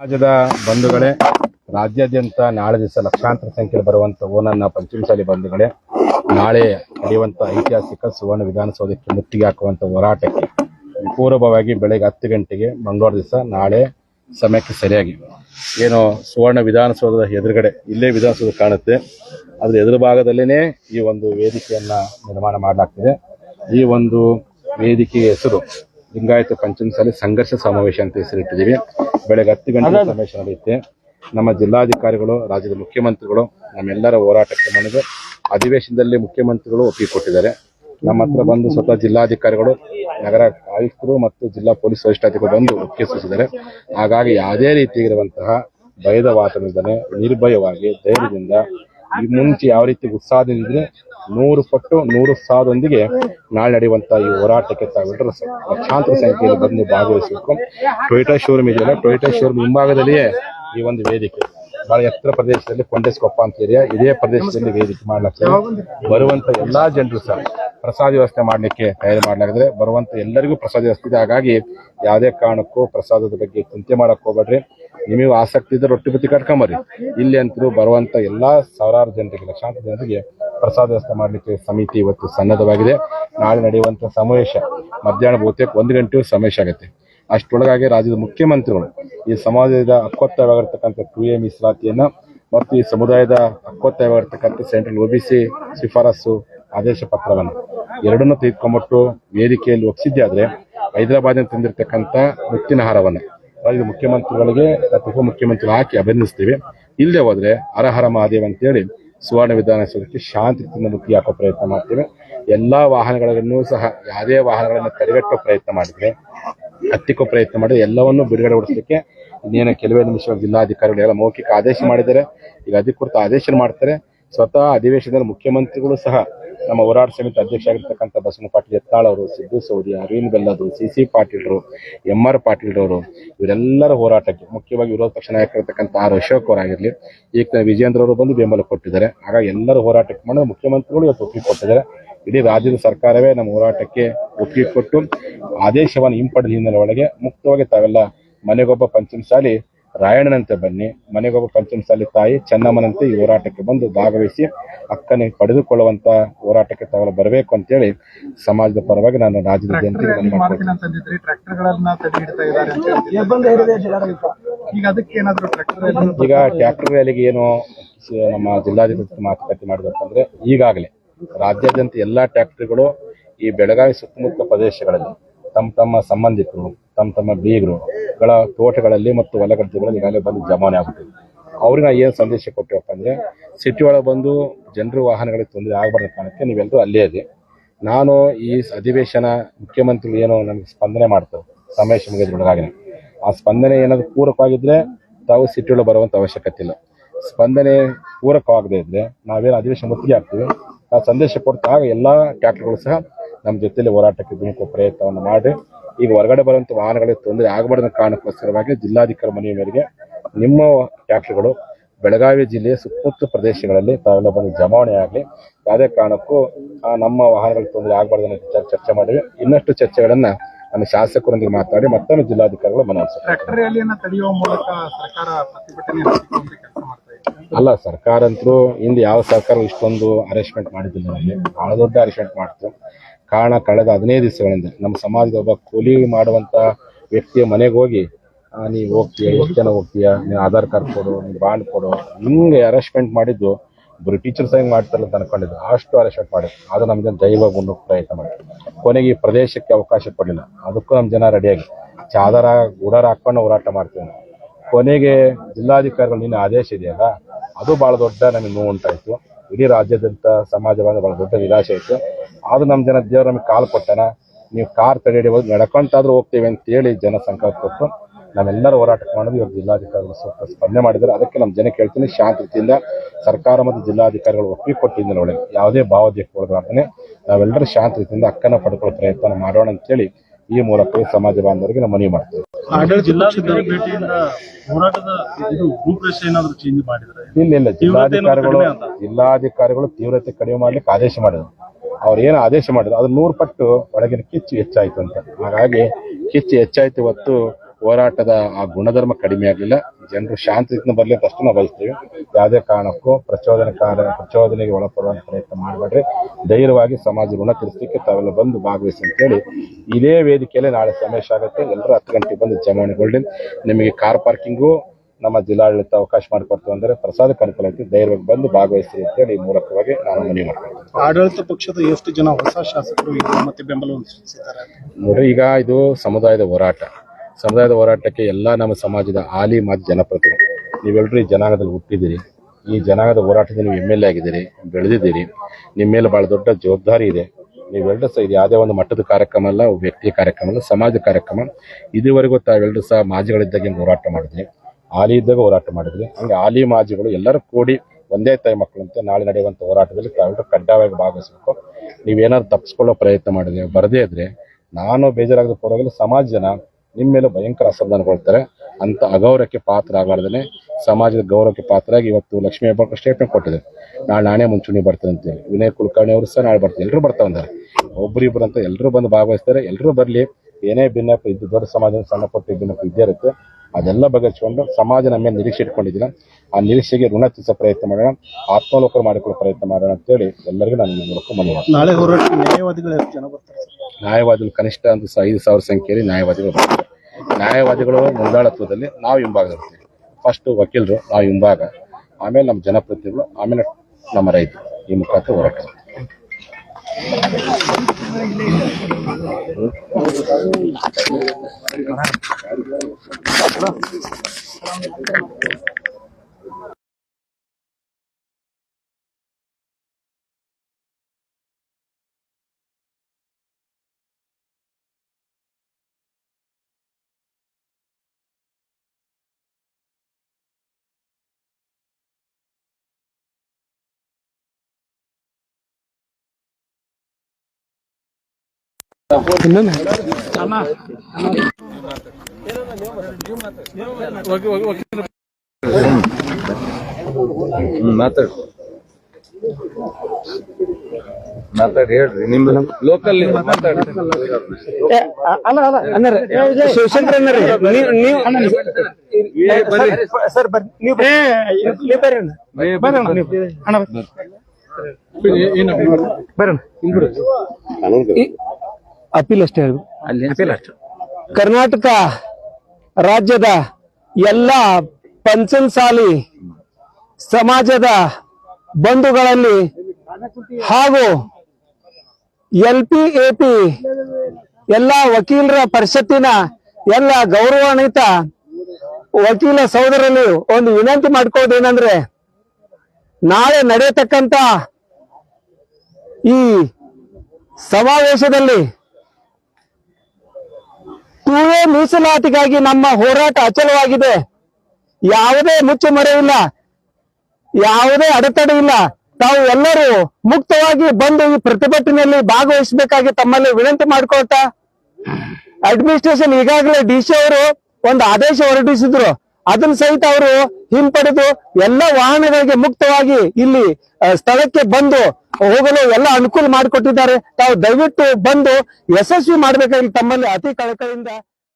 ಸಮಾಜದ ಬಂಧುಗಳೇ, ರಾಜ್ಯಾದ್ಯಂತ ನಾಳೆ ದಿವಸ ಲಕ್ಷಾಂತರ ಸಂಖ್ಯೆಯಲ್ಲಿ ಬರುವಂತ ಓನನ್ನ ಪಂಚಮಸಾಲಿ ಬಂಧುಗಳೇ, ನಾಳೆ ನಡೆಯುವಂತ ಐತಿಹಾಸಿಕ ಸುವರ್ಣ ವಿಧಾನಸೌಧಕ್ಕೆ ಮುತ್ತಿಗೆ ಹಾಕುವಂತ ಹೋರಾಟಕ್ಕೆ ಪೂರ್ವವಾಗಿ ಬೆಳಗ್ಗೆ ಹತ್ತು ಗಂಟೆಗೆ ಮಂಗಳವಾರ ದಿವಸ ನಾಳೆ ಸಮಯಕ್ಕೆ ಸರಿಯಾಗಿ. ಏನು ಸುವರ್ಣ ವಿಧಾನಸೌಧದ ಎದುರುಗಡೆ, ಇಲ್ಲೇ ವಿಧಾನಸೌಧ ಕಾಣುತ್ತೆ. ಅದ್ರ ಎದುರು ಭಾಗದಲ್ಲೇನೆ ಈ ಒಂದು ವೇದಿಕೆಯನ್ನ ನಿರ್ಮಾಣ ಮಾಡಲಾಗ್ತಿದೆ. ಈ ಒಂದು ವೇದಿಕೆಯ ಹೆಸರು ಲಿಂಗಾಯತ ಪಂಚಮಸಾಲಿ ಸಂಘರ್ಷ ಸಮಾವೇಶ ಅಂತ ಹೆಸರಿಟ್ಟಿದ್ದೀವಿ. ಬೆಳಗ್ಗೆ ಹತ್ತು ಗಂಟೆ ಸಮಾವೇಶ ನಡೆಯುತ್ತೆ. ನಮ್ಮ ಜಿಲ್ಲಾಧಿಕಾರಿಗಳು ರಾಜ್ಯದ ಮುಖ್ಯಮಂತ್ರಿಗಳು ನಮ್ಮೆಲ್ಲರ ಹೋರಾಟಕ್ಕೆ ಮನೆಗೆ ಅಧಿವೇಶನದಲ್ಲಿ ಮುಖ್ಯಮಂತ್ರಿಗಳು ಒಪ್ಪಿಗೆ ಕೊಟ್ಟಿದ್ದಾರೆ. ನಮ್ಮ ಹತ್ರ ಬಂದು ಸ್ವತಃ ಜಿಲ್ಲಾಧಿಕಾರಿಗಳು ನಗರ ಆಯುಕ್ತರು ಮತ್ತು ಜಿಲ್ಲಾ ಪೊಲೀಸ್ ವರಿಷ್ಠಾಧಿಕಾರಿ ಬಂದು ಒಪ್ಪಿಗೆ ಸೂಚಿಸಿದ್ದಾರೆ ಹಾಗಾಗಿ ಯಾವುದೇ ರೀತಿ ಇರುವಂತಹ ಭಯದ ವಾತಾವರಣದಲ್ಲಿ ನಿರ್ಭಯವಾಗಿ ಧೈರ್ಯದಿಂದ ಈ ಮುಂಚೆ ಯಾವ ರೀತಿ ಉತ್ಸಾಹದಿಂದಿದ್ರೆ ನೂರು ಪಟ್ಟು ನೂರು ಸಾವಿರದೊಂದಿಗೆ ನಾಳೆ ನಡೆಯುವಂತ ಈ ಹೋರಾಟಕ್ಕೆ ತಾವೆಲ್ಲರೂ ಲಕ್ಷಾಂತರ ಸಂಖ್ಯೆಯಲ್ಲಿ ಬಂದು ಭಾಗವಹಿಸಬೇಕು. ಟೊಯೋಟಾ ಶೋರೂಮ್ ಇದೆಯಲ್ಲ ಟೊಯೋಟಾ ಶೋರೂಮ್ ಹಿಂಭಾಗದಲ್ಲಿಯೇ ಈ ಒಂದು ವೇದಿಕೆ. ಬಹಳ ಎತ್ತರ ಪ್ರದೇಶದಲ್ಲಿ ಕೊಂಡೆಸ್ಕೊಪ್ಪ ಅಂತ ಏರಿಯಾ ಇದೇ ಪ್ರದೇಶದಲ್ಲಿ ವೇದಿಕೆ ಮಾಡ್ಲಾಗ್ತದೆ. ಬರುವಂತ ಎಲ್ಲಾ ಜನರು ಸಹ ಪ್ರಸಾದ ವ್ಯವಸ್ಥೆ ಮಾಡಲಿಕ್ಕೆ ತಯಾರಿ ಮಾಡಲಾಗಿದ್ರೆ ಬರುವಂತ ಎಲ್ಲರಿಗೂ ಪ್ರಸಾದ ವ್ಯವಸ್ಥೆ ಇದೆ. ಹಾಗಾಗಿ ಯಾವುದೇ ಕಾರಣಕ್ಕೂ ಪ್ರಸಾದದ ಬಗ್ಗೆ ಚಿಂತೆ ಮಾಡಕ್ ಹೋಗ್ಬೇಡ್ರಿ. ನಿಮಗೆ ಆಸಕ್ತಿ ಇದ್ರೆ ರೊಟ್ಟಿ ಬುತ್ತಿ ಕಟ್ಕೊಂಬರಿ ಇಲ್ಲಿ ಅಂತೂ ಬರುವಂತ ಎಲ್ಲಾ ಸಾವಿರಾರು ಜನರಿಗೆ, ಲಕ್ಷಾಂತರ ಜನರಿಗೆ ಪ್ರಸಾದ ವ್ಯವಸ್ಥೆ ಮಾಡಲಿಕ್ಕೆ ಸಮಿತಿ ಇವತ್ತು ಸನ್ನದ್ಧವಾಗಿದೆ. ನಾಳೆ ನಡೆಯುವಂತ ಸಮಾವೇಶ ಮಧ್ಯಾಹ್ನ ಬಹುತೇಕ ಒಂದು ಗಂಟೆ ಸಮಾವೇಶ ಆಗುತ್ತೆ. ಅಷ್ಟೊಳಗಾಗಿ ರಾಜ್ಯದ ಮುಖ್ಯಮಂತ್ರಿಗಳು ಈ ಸಮಾಜದ ಹಕ್ಕೊತ್ತಾಯವಾಗಿರ್ತಕ್ಕಂಥ ಟು ಎ ಮೀಸಲಾತಿಯನ್ನ ಮತ್ತು ಈ ಸಮುದಾಯದ ಹಕ್ಕೊತ್ತಾಯವಾಗಿರ್ತಕ್ಕಂಥ ಸೆಂಟ್ರಲ್ ಒಬಿಸಿ ಶಿಫಾರಸು ಆದೇಶ ಪತ್ರವನ್ನು ಎರಡನ್ನೂ ತೆಗೆದುಕೊಂಬಿಟ್ಟು ವೇದಿಕೆಯಲ್ಲಿ ಒಪ್ಪಿಸಿದ್ದೆ ಆದರೆ ಹೈದರಾಬಾದಿನ ತಂದಿರತಕ್ಕಂಥ ಮುತ್ತಿನ ಹಾರವನ್ನ ರಾಜ್ಯದ ಮುಖ್ಯಮಂತ್ರಿಗಳಿಗೆ ಮತ್ತು ಉಪಮುಖ್ಯಮಂತ್ರಿಗಳು ಹಾಕಿ ಅಭಿನಂದಿಸ್ತೀವಿ. ಇಲ್ಲದೆ ಹೋದ್ರೆ ಹರಹರ ಮಹಾದೇವ್ ಅಂತೇಳಿ ಸುವರ್ಣ ವಿಧಾನಸೌಧಕ್ಕೆ ಶಾಂತಿಯಿಂದ ಮುಖ್ಯ ಹಾಕೋ ಪ್ರಯತ್ನ ಮಾಡ್ತೇವೆ. ಎಲ್ಲಾ ವಾಹನಗಳನ್ನು ಸಹ ಯಾವುದೇ ವಾಹನಗಳನ್ನು ತಡೆಗಟ್ಟೋ ಪ್ರಯತ್ನ ಮಾಡಿದ್ರೆ ಹತ್ತಿಕ್ಕೋ ಪ್ರಯತ್ನ ಮಾಡಿ ಎಲ್ಲವನ್ನೂ ಬಿಡುಗಡೆಗೊಳಿಸಲಿಕ್ಕೆ ಇನ್ನೇನು ಕೆಲವೇ ನಿಮಿಷ ಜಿಲ್ಲಾಧಿಕಾರಿಗಳು ಎಲ್ಲ ಮೌಖಿಕ ಆದೇಶ ಮಾಡಿದ್ದಾರೆ. ಈಗ ಅಧಿಕೃತ ಆದೇಶ ಮಾಡ್ತಾರೆ. ಸ್ವತಃ ಅಧಿವೇಶನದಲ್ಲಿ ಮುಖ್ಯಮಂತ್ರಿಗಳು ಸಹ ನಮ್ಮ ಹೋರಾಟ ಸಮಿತಿ ಅಧ್ಯಕ್ಷ ಆಗಿರ್ತಕ್ಕಂಥ ಬಸವನ ಪಾಟೀಲ್ ಎತ್ತಾಳ್ ಅವರು, ಸಿದ್ದು ಸೌದಿ, ಅರವಿಂದ್ ಬೆಲ್ಲದು ಸಿ ಸಿ ಪಾಟೀಲ್ರು, ಎಂ ಆರ್ ಪಾಟೀಲ್ರವರು, ಇವರೆಲ್ಲರ ಹೋರಾಟಕ್ಕೆ ಮುಖ್ಯವಾಗಿ ವಿರೋಧ ಪಕ್ಷ ನಾಯಕರಿರ್ತಕ್ಕಂಥ ಆರ್ ಅಶೋಕ್ ಅವರಾಗಿರ್ಲಿ ಈಗ ವಿಜೇಂದ್ರ ಅವರು ಬಂದು ಬೆಂಬಲ ಕೊಟ್ಟಿದ್ದಾರೆ. ಹಾಗಾಗಿ ಎಲ್ಲರೂ ಹೋರಾಟಕ್ಕೆ ಮಾಡಿದ ಮುಖ್ಯಮಂತ್ರಿಗಳು ಇವತ್ತು ಒಪ್ಪಿಗೆ ಕೊಟ್ಟಿದ್ದಾರೆ. ಇಡೀ ರಾಜ್ಯದ ಸರ್ಕಾರವೇ ನಮ್ಮ ಹೋರಾಟಕ್ಕೆ ಒಪ್ಪಿಗೆ ಕೊಟ್ಟು ಆದೇಶವನ್ನು ಹಿಂಪಡೆದ ಹಿನ್ನೆಲೆ ಒಳಗೆ ಮುಕ್ತವಾಗಿ ತಾವೆಲ್ಲ ಮನೆಗೊಬ್ಬ ಪಂಚಮಸಾಲಿ ರಾಯಣ್ಣನಂತೆ ಬನ್ನಿ. ಮನೆಗೊಬ್ಬ ಪಂಚಮಸಾಲಿ ತಾಯಿ ಚೆನ್ನಮ್ಮನಂತೆ ಈ ಹೋರಾಟಕ್ಕೆ ಬಂದು ಭಾಗವಹಿಸಿ ಅಕ್ಕನೆ ಪಡೆದುಕೊಳ್ಳುವಂತ ಹೋರಾಟಕ್ಕೆ ತಾವು ಬರಬೇಕು ಅಂತೇಳಿ ಸಮಾಜದ ಪರವಾಗಿ ನಾನು ರಾಜ್ಯದ ಜನತೆಗೆ ಈಗ ಟ್ರ್ಯಾಕ್ಟರ್ ರ್ಯಾಲಿಗೆ ಏನು ನಮ್ಮ ಜಿಲ್ಲಾಧಿಕಾರಿ ಮಾತುಕತೆ ಮಾಡಬೇಕಂದ್ರೆ ಈಗಾಗಲೇ ರಾಜ್ಯಾದ್ಯಂತ ಎಲ್ಲಾ ಟ್ರ್ಯಾಕ್ಟರ್ಗಳು ಈ ಬೆಳಗಾವಿ ಸುತ್ತಮುತ್ತ ಪ್ರದೇಶಗಳಲ್ಲಿ ತಮ್ಮ ತಮ್ಮ ಸಂಬಂಧಿಕರು ತಮ್ಮ ತಮ್ಮ ಬೀಗರುಗಳ ತೋಟಗಳಲ್ಲಿ ಮತ್ತು ಹೊಲಗದ್ದೆಗಳಲ್ಲಿ ಈಗಾಗಲೇ ಬಂದು ಜಮಾವಣೆ ಆಗುತ್ತೆ. ಅವ್ರಿಗೆ ಏನು ಸಂದೇಶ ಕೊಟ್ಟಿವಪ್ಪ ಅಂದ್ರೆ ಸಿಟಿ ಒಳಗೆ ಬಂದು ಜನರು ವಾಹನಗಳಿಗೆ ತೊಂದರೆ ಆಗಬಾರ್ದು ಕಾರಣಕ್ಕೆ ನೀವೆಲ್ಲರೂ ಅಲ್ಲೇ ಇದೆ ನಾನು ಈ ಅಧಿವೇಶನ ಮುಖ್ಯಮಂತ್ರಿಗಳು ಏನೋ ನನಗೆ ಸ್ಪಂದನೆ ಮಾಡ್ತಾರೆ ಸಮಾವೇಶ ಮುಗಿದ್ರೊಳಗಾಗಿನ. ಆ ಸ್ಪಂದನೆ ಏನಾದರೂ ಪೂರಕವಾಗಿದ್ದರೆ ತಾವು ಸಿಟಿ ಒಳಗೆ ಬರುವಂತ ಅವಶ್ಯಕತೆ ಇಲ್ಲ. ಸ್ಪಂದನೆ ಪೂರಕವಾಗದೇ ಇದ್ರೆ ನಾವೇನು ಅಧಿವೇಶನ ಮುತ್ತಿಗೆ ಆಗ್ತೀವಿ ಆ ಸಂದೇಶ ಕೊಡ್ತಾ ಎಲ್ಲ ಟ್ರ್ಯಾಕ್ಟರ್ಗಳು ಸಹ ನಮ್ಮ ಜೊತೆಯಲ್ಲಿ ಹೋರಾಟಕ್ಕೆ ಪ್ರಯತ್ನವನ್ನು ಮಾಡಿ ಈಗ ಹೊರಗಡೆ ಬರುವಂತ ವಾಹನಗಳಿಗೆ ತೊಂದರೆ ಆಗಬಾರದ ಕಾರಣಕ್ಕೋಸ್ಕರವಾಗಿ ಜಿಲ್ಲಾಧಿಕಾರಿ ಮನವಿ ಮೇರೆಗೆ ನಿಮ್ಮ ಟ್ರ್ಯಾಕ್ಟರ್ಗಳು ಬೆಳಗಾವಿ ಜಿಲ್ಲೆಯ ಸುತ್ತಮುತ್ತ ಪ್ರದೇಶಗಳಲ್ಲಿ ತಾವೆಲ್ಲ ಬಂದು ಜಮಾವಣೆ ಆಗಲಿ. ಯಾವುದೇ ಕಾರಣಕ್ಕೂ ನಮ್ಮ ವಾಹನಗಳಿಗೆ ತೊಂದರೆ ಆಗಬಾರ್ದು ಅನ್ನೋ ವಿಚಾರ ಚರ್ಚೆ ಮಾಡಿವಿ ಇನ್ನಷ್ಟು ಚರ್ಚೆಗಳನ್ನ ನಮ್ಮ ಶಾಸಕರೊಂದಿಗೆ ಮಾತಾಡಿ ಮತ್ತೊಮ್ಮೆ ಜಿಲ್ಲಾಧಿಕಾರಿಗಳು ಮನವೊಲಿಸ್ತಾರೆ ಅಲ್ಲ ಸರ್ಕಾರ ಅಂತೂ ಹಿಂದೆ ಯಾವ ಸರ್ಕಾರ ಇಷ್ಟೊಂದು ಅರೇಂಜ್ಮೆಂಟ್ ಮಾಡಿದ್ದಿಲ್ಲ ನಮಗೆ. ಬಹಳ ದೊಡ್ಡ ಅರೇಂಜ್ಮೆಂಟ್ ಮಾಡ್ತು. ಕಾರಣ ಕಳೆದ ಹದಿನೈದು ದಿವಸಗಳಿಂದ ನಮ್ಮ ಸಮಾಜದ ಒಬ್ಬ ಕೂಲಿ ಮಾಡುವಂತ ವ್ಯಕ್ತಿಯ ಮನೆಗೆ ಹೋಗಿ ನೀವು ಹೋಗ್ತೀಯಾ? ಎಷ್ಟು ಜನ ಹೋಗ್ತೀಯ? ನೀನು ಆಧಾರ್ ಕಾರ್ಡ್ ಕೊಡು ನಿಮ್ಗೆ ಬಾಂಡ್ ಕೊಡು. ಹಿಂಗೆ ಅರೆಸ್ಟ್ಮೆಂಟ್ ಮಾಡಿದ್ದು ಬರೀ ಟೀಚರ್ಸ್ ಹೆಂಗ್ ಮಾಡ್ತಾರಲ್ಲ ಅಂತ ಅನ್ಕೊಂಡಿದ್ದು. ಅಷ್ಟು ಅರೆಸ್ಟ್ಮೆಂಟ್ ಮಾಡಿದ್ರು. ಅದು ನಮ್ಗೆ ದೈವ ಗುಂಡು ಪ್ರಯತ್ನ ಮಾಡಿದ್ರು. ಕೊನೆಗೆ ಈ ಪ್ರದೇಶಕ್ಕೆ ಅವಕಾಶ ಕೊಡಲಿಲ್ಲ. ಅದಕ್ಕೂ ನಮ್ಮ ಜನ ರೆಡಿಯಾಗಿ ಚಾದರ ಗುಡಾರ ಹಾಕ್ಕೊಂಡು ಹೋರಾಟ ಮಾಡ್ತೀವಿ ಕೊನೆಗೆ ಜಿಲ್ಲಾಧಿಕಾರಿಗಳು ನಿನ್ನ ಆದೇಶ ಇದೆಯಲ್ಲ, ಅದು ಬಹಳ ದೊಡ್ಡ ನಮಗೆ ನೋವು ಉಂಟಾಯಿತು. ಇಡೀ ರಾಜ್ಯದಂತ ಸಮಾಜವಾದ ಬಹಳ ದೊಡ್ಡ ನಿರಾಶೆ ಆಯ್ತು. ಆದ್ರೂ ನಮ್ಮ ಜನ ದೇವ್ರ ನಮಗೆ ಕಾಲು ಕೊಟ್ಟಣ ನೀವು ಕಾರ್ ತಡೆ ಹಿಡಿಯೋದು ನಡ್ಕೊಂತಾದ್ರೂ ಹೋಗ್ತೀವಿ ಅಂತ ಹೇಳಿ ಜನ ಸಂಕಲ್ಪ ಕೊಟ್ಟು ನಾವೆಲ್ಲರೂ ಹೋರಾಟ ಮಾಡೋದು ಇವಾಗ ಜಿಲ್ಲಾಧಿಕಾರಿಗಳು ಸ್ವಲ್ಪ ಸ್ಪಂದನೆ ಮಾಡಿದ್ದಾರೆ. ಅದಕ್ಕೆ ನಮ್ಮ ಜನ ಕೇಳ್ತೀನಿ ಶಾಂತಿಯಿಂದ ಸರ್ಕಾರ ಮತ್ತು ಜಿಲ್ಲಾಧಿಕಾರಿಗಳು ಒಪ್ಪಿ ಕೊಟ್ಟಿದ್ದ ಒಳಗೆ ಯಾವುದೇ ಭಾವೋದ್ಯಕ್ಕೆ ನಾವೆಲ್ಲರೂ ಶಾಂತಿಯಿಂದ ಅಕ್ಕನ ಪಡ್ಕೊಳ್ಳೋ ಪ್ರಯತ್ನ ಮಾಡೋಣ ಅಂತೇಳಿ ಈ ಮೂಲಕ ಸಮಾಜ ಬಾಂಧವರಿಗೆ ನಾವು ಮನವಿ ಮಾಡ್ತೇವೆ. ಮಾಡಿದ್ರೆ? ಇಲ್ಲ ಇಲ್ಲ ಜಿಲ್ಲಾಧಿಕಾರಿಗಳು ಜಿಲ್ಲಾಧಿಕಾರಿಗಳು ತೀವ್ರತೆ ಕಡಿಮೆ ಮಾಡ್ಲಿಕ್ಕೆ ಆದೇಶ ಮಾಡಿದ್ರು. ಅವ್ರು ಏನು ಆದೇಶ ಮಾಡಿದ್ರು. ಅದು ನೂರು ಪಟ್ಟು ಒಳಗಿನ ಕಿಚ್ಚು ಹೆಚ್ಚಾಯ್ತು ಅಂತ. ಹಾಗಾಗಿ ಕಿಚ್ಚು ಹೆಚ್ಚಾಯ್ತು ಹೊತ್ತು ಹೋರಾಟದ ಆ ಗುಣಧರ್ಮ ಕಡಿಮೆ ಆಗಲಿಲ್ಲ. ಜನರು ಶಾಂತಿಯಿಂದ ಬರಲಿ ಅಂತ ಅಷ್ಟು ನಾವು ಬಯಸ್ತೀವಿ. ಯಾವುದೇ ಕಾರಣಕ್ಕೂ ಪ್ರಚೋದನಕಾರ ಪ್ರಚೋದನೆಗೆ ಒಳಪಡುವಂತ ಪ್ರಯತ್ನ ಮಾಡಬೇಡ್ರಿ. ಧೈರ್ಯವಾಗಿ ಸಮಾಜ ಋಣ ತೀರಿಸಲಿಕ್ಕೆ ತಾವೆಲ್ಲ ಬಂದು ಭಾಗವಹಿಸಿ ಅಂತೇಳಿ ಇದೇ ವೇದಿಕೆಯಲ್ಲಿ ನಾಳೆ ಸಮೇಶ ಆಗುತ್ತೆ. ಎಲ್ಲರೂ ಹತ್ತು ಗಂಟೆಗೆ ಬಂದು ಜಮಾವಣೆಗೊಳ್ಳಿ. ನಿಮಗೆ ಕಾರ್ ಪಾರ್ಕಿಂಗು ನಮ್ಮ ಜಿಲ್ಲಾಡಳಿತ ಅವಕಾಶ ಮಾಡಿಕೊಡ್ತು ಅಂದರೆ ಪ್ರಸಾದ ಅನುಕೂಲ ಐತಿ ಧೈರ್ಯವಾಗಿ ಬಂದು ಭಾಗವಹಿಸಿ ಅಂತೇಳಿ ಈ ಮೂಲಕವಾಗಿ ನಾನು ಮನವಿ ಮಾಡ್ತೀನಿ. ಆಡಳಿತ ಪಕ್ಷದ ಎಷ್ಟು ಜನ ಹೊಸ ಶಾಸಕರು ಮತ್ತೆ ಬೆಂಬಲವನ್ನು ಸೂಚಿಸಿದ್ದಾರೆ ನೋಡ್ರಿ ಈಗ ಇದು ಸಮುದಾಯದ ಹೋರಾಟ. ಸಮುದಾಯದ ಹೋರಾಟಕ್ಕೆ ಎಲ್ಲ ನಮ್ಮ ಸಮಾಜದ ಹಾಲಿ ಮಾಜಿ ಜನಪ್ರತಿನಿಧಿ. ನೀವೆಲ್ಲರೂ ಈ ಜನಾಂಗದಲ್ಲಿ ಹುಟ್ಟಿದ್ದೀರಿ ಈ ಜನಾಂಗದ ಹೋರಾಟದಲ್ಲಿ ನೀವು ಎಂ ಎಲ್ ಎ ಆಗಿದ್ದೀರಿ ಬೆಳೆದಿದ್ದೀರಿ. ನಿಮ್ಮ ಮೇಲೆ ಬಹಳ ದೊಡ್ಡ ಜವಾಬ್ದಾರಿ ಇದೆ. ನೀವೆಲ್ಲರೂ ಸಹ ಇದು ಯಾವುದೇ ಒಂದು ಮಟ್ಟದ ಕಾರ್ಯಕ್ರಮ ಅಲ್ಲ ವ್ಯಕ್ತಿಯ ಕಾರ್ಯಕ್ರಮ ಅಲ್ಲ ಸಮಾಜ ಕಾರ್ಯಕ್ರಮ. ಇದುವರೆಗೂ ತಾವೆಲ್ಲರೂ ಸಹ ಮಾಜಿಗಳಿದ್ದಾಗ ಹೋರಾಟ ಮಾಡಿದ್ರಿ. ಹಾಲಿ ಇದ್ದಾಗ ಹೋರಾಟ ಮಾಡಿದ್ವಿ. ಹಂಗೆ ಆಲಿ ಮಾಜಿಗಳು ಎಲ್ಲರೂ ಕೂಡಿ ಒಂದೇ ತಾಯಿ ಮಕ್ಕಳಂತೆ ನಾಳೆ ನಡೆಯುವಂಥ ಹೋರಾಟದಲ್ಲಿ ತಾವೆಲ್ಲರೂ ಕಡ್ಡಾಯವಾಗಿ ಭಾಗವಹಿಸಬೇಕು. ನೀವೇನಾದ್ರು ತಪ್ಪಿಸ್ಕೊಳ್ಳೋ ಪ್ರಯತ್ನ ಮಾಡಿದ್ರೆ, ಬರದೇ ಇದ್ರೆ ನಾನು ಬೇಜಾರಾಗದ ಪರವಾಗಿಲ್ಲ ಸಮಾಜ ಜನ ನಿಮ್ಮ ಮೇಲೆ ಭಯಂಕರ ಅಸಮಾಧಾನಗೊಳ್ತಾರೆ. ಅಂತ ಅಗೌರವಕ್ಕೆ ಪಾತ್ರ ಆಗಲಾರ್ದೇ ಸಮಾಜದ ಗೌರವಕ್ಕೆ ಪಾತ್ರರಾಗಿ ಇವತ್ತು ಲಕ್ಷ್ಮೀ ಹಬ್ಬಕ್ಕೆ ಸ್ಟೇಟ್ಮೆಂಟ್ ಕೊಟ್ಟಿದೆ ನಾಳೆ ನಾನೇ ಮುಂಚೂಣಿ ಬರ್ತೀನಿ ಅಂತೇಳಿ ವಿನಯ್ ಕುಲಕರ್ಣಿ ಅವರು ಸಹ ನಾಳೆ ಬರ್ತಾರೆ ಎಲ್ಲರೂ ಬರ್ತಾ ಬಂದಾರೆ. ಒಬ್ಬರಿಬ್ಬರು ಅಂತ ಎಲ್ಲರೂ ಬಂದು ಭಾಗವಹಿಸ್ತಾರೆ. ಎಲ್ಲರೂ ಬರಲಿ. ಏನೇ ಭಿನ್ನಪ್ಪ ಇದ್ದು ದೊಡ್ಡ ಸಮಾಜದ ಸಣ್ಣ ಪುಟ್ಟ ಭಿನ್ನಪ್ಪ ಇದ್ದೇ ಇರುತ್ತೆ. ಅದೆಲ್ಲ ಬಗೆಹರಿಸಿಕೊಂಡು ಸಮಾಜ ನಮ್ಮ ಮೇಲೆ ನಿರೀಕ್ಷೆ ಇಟ್ಕೊಂಡಿದ್ದೀನಿ ಆ ನಿರೀಕ್ಷೆಗೆ ಋಣ ತೀರ್ಸೋ ಪ್ರಯತ್ನ ಮಾಡೋಣ ಆತ್ಮಾವಲೋಕನ ಮಾಡಿಕೊಳ್ಳೋ ಪ್ರಯತ್ನ ಮಾಡೋಣ ಅಂತೇಳಿ ಎಲ್ಲರಿಗೂ ನಾನು ಮೂಲಕ ಮನವಿ. ನಾಳೆ ನ್ಯಾಯವಾದಿಗಳು ಎಷ್ಟು ಜನ ಬರ್ತಾರೆ? ನ್ಯಾಯವಾದಿಗಳು ಕನಿಷ್ಠ ಅಂತ ಸಹ ಐದು ಸಾವಿರ ಸಂಖ್ಯೆಯಲ್ಲಿ ನ್ಯಾಯವಾದಿಗಳು ಬರ್ತಾರೆ. ನ್ಯಾಯವಾದಿಗಳು ಮುಂದಾಳತ್ವದಲ್ಲಿ ನಾವು ಹಿಂಭಾಗದಿರ್ತೀವಿ ಫಸ್ಟ್ ವಕೀಲರು ನಾವು ಹಿಂಭಾಗ. ಆಮೇಲೆ ನಮ್ಮ ಜನಪ್ರತಿನಿಧಿಗಳು ಆಮೇಲೆ ನಮ್ಮ ರೈತರು. ಈ ಮುಖಾಂತರ ಹೋರಾಟ 嗯好 ಮಾತಾಡಿ ಮಾತಾಡಿ ಹೇಳ್ರಿ ನಿಮ್ದು ಲೋಕಲ್ ಮಾತಾಡಿ ಅಲ್ಲ ಅಲ್ಲ ಅನ್ನರಿ ನೀವು ಸರ್ ಅಣ್ಣ ಅಪೀಲ್ ಅಷ್ಟೇ ಹೇಳ್ಬೇಕು. ಅಪೀಲ್ ಅಷ್ಟೇ. ಕರ್ನಾಟಕ ರಾಜ್ಯದ ಎಲ್ಲ ಸಾಲಿ ಸಮಾಜದ ಬಂಧುಗಳಲ್ಲಿ ಹಾಗೂ ಎಲ್ ಪಿ ಎ ಪಿ ಎಲ್ಲ ವಕೀಲರ ಪರಿಷತ್ತಿನ ಎಲ್ಲ ಗೌರವಾನ್ವಿತ ವಕೀಲ ಸಹೋದರಲ್ಲಿ ಒಂದು ವಿನಂತಿ ಮಾಡ್ಕೋದೇನಂದ್ರೆ ನಾಳೆ ನಡೆಯತಕ್ಕಂತ ಈ ಸಮಾವೇಶದಲ್ಲಿ ಟೂವೇ ಮೀಸಲಾತಿಗಾಗಿ ನಮ್ಮ ಹೋರಾಟ ಅಚಲವಾಗಿದೆ. ಯಾವುದೇ ಮುಚ್ಚುಮರೆ ಇಲ್ಲ. ಯಾವುದೇ ಅಡೆತಡೆ ಇಲ್ಲ. ತಾವು ಎಲ್ಲರೂ ಮುಕ್ತವಾಗಿ ಬಂದು ಈ ಪ್ರತಿಭಟನೆಯಲ್ಲಿ ಭಾಗವಹಿಸಬೇಕಾಗಿ ತಮ್ಮಲ್ಲಿ ವಿನಂತಿ ಮಾಡ್ಕೊಳ್ತಾ ಅಡ್ಮಿನಿಸ್ಟ್ರೇಷನ್ ಈಗಾಗಲೇ ಡಿ ಸಿ ಅವರು ಒಂದು ಆದೇಶ ಹೊರಡಿಸಿದ್ರು. ಅದನ್ನ ಸಹಿತ ಅವರು ಹಿಂಪಡೆದು ಎಲ್ಲ ವಾಹನಗಳಿಗೆ ಮುಕ್ತವಾಗಿ ಇಲ್ಲಿ ಸ್ಥಳಕ್ಕೆ ಬಂದು ಹೋಗಲು ಎಲ್ಲ ಅನುಕೂಲ ಮಾಡಿಕೊಟ್ಟಿದ್ದಾರೆ. ತಾವು ದಯವಿಟ್ಟು ಬಂದು ಯಶಸ್ವಿ ಮಾಡಬೇಕಾಗಿ ತಮ್ಮಲ್ಲಿ ಅತಿ ಕಳಕಳಿಯಿಂದ.